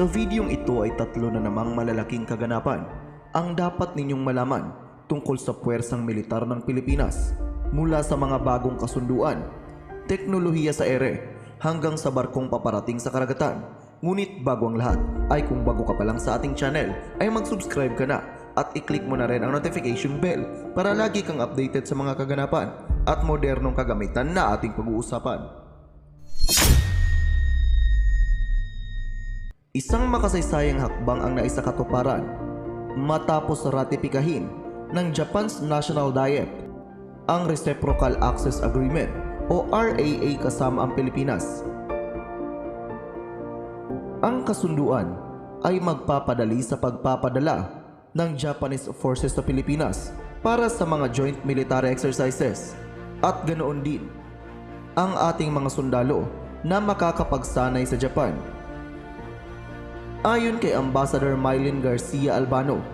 Sa videong ito ay tatlo na namang malalaking kaganapan ang dapat ninyong malaman tungkol sa puwersang militar ng Pilipinas mula sa mga bagong kasunduan, teknolohiya sa ere hanggang sa barkong paparating sa karagatan. Ngunit bago ang lahat ay kung bago ka pa lang sa ating channel ay mag-subscribe ka na at i-click mo na rin ang notification bell para lagi kang updated sa mga kaganapan at modernong kagamitan na ating pag-uusapan. Isang makasaysayang hakbang ang naisakatuparan matapos ratipikahin ng Japan's National Diet ang Reciprocal Access Agreement o RAA kasama ang Pilipinas. Ang kasunduan ay magpapadali sa pagpapadala ng Japanese forces sa Pilipinas para sa mga joint military exercises at ganoon din ang ating mga sundalo na makakapagsanay sa Japan Ayon kay Ambassador Mylene Garcia Albano,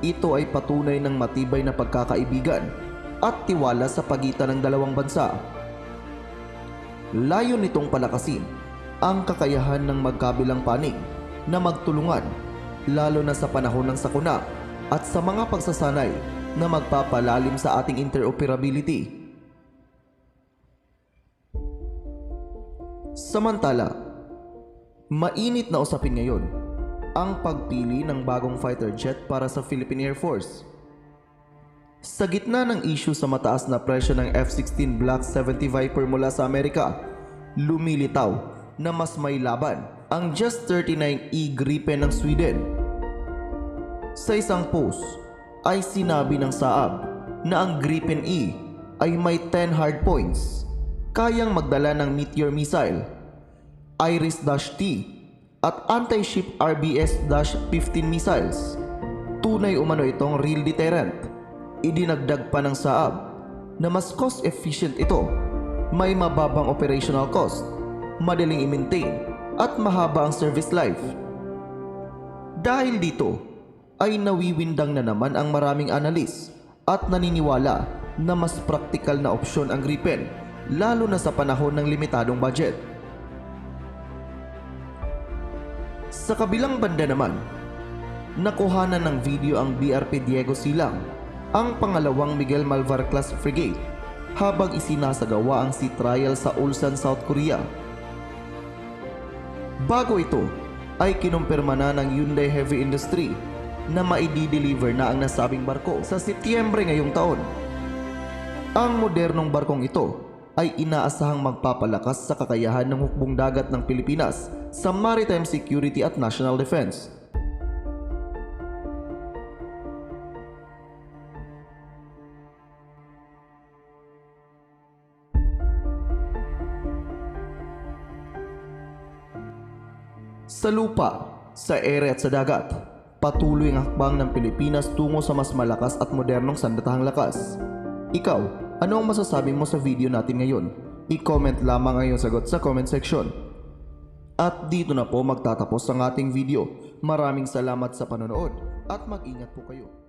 ito ay patunay ng matibay na pagkakaibigan at tiwala sa pagitan ng dalawang bansa. Layo nitong palakasin ang kakayahan ng magkabilang panig na magtulungan lalo na sa panahon ng sakuna at sa mga pagsasanay na magpapalalim sa ating interoperability. Samantala, Mainit na usapin ngayon ang pagpili ng bagong fighter jet para sa Philippine Air Force. Sa gitna ng issue sa mataas na presyo ng F-16 Block 70 Viper mula sa Amerika, lumilitaw na mas may laban ang Just 39E Gripen ng Sweden. Sa isang post ay sinabi ng Saab na ang Gripen E ay may 10 hard points, kayang magdala ng Meteor missile Iris-T at anti-ship RBS-15 missiles. Tunay umano itong real deterrent. Idinagdag pa ng Saab na mas cost-efficient ito. May mababang operational cost, madaling i-maintain, at mahaba ang service life. Dahil dito, ay nawiwindang na naman ang maraming analis at naniniwala na mas praktikal na opsyon ang Gripen lalo na sa panahon ng limitadong budget. Sa kabilang banda naman, nakuhanan ng video ang BRP Diego Silang, ang pangalawang Miguel Malvar class frigate habang isinasagawa ang sea trial sa Ulsan, South Korea. Bago ito, ay kinumpirma na ng Hyundai Heavy Industry na maidi-deliver na ang nasabing barko sa Setyembre ngayong taon. Ang modernong barkong ito ay inaasahang magpapalakas sa kakayahan ng hukbong dagat ng Pilipinas sa maritime security at national defense. Sa lupa, sa ere at sa dagat, patuloy ang hakbang ng Pilipinas tungo sa mas malakas at modernong sandatahang lakas. Ikaw, ano ang masasabi mo sa video natin ngayon? I-comment lamang ang iyong sagot sa comment section. At dito na po magtatapos ang ating video. Maraming salamat sa panonood at mag-ingat po kayo.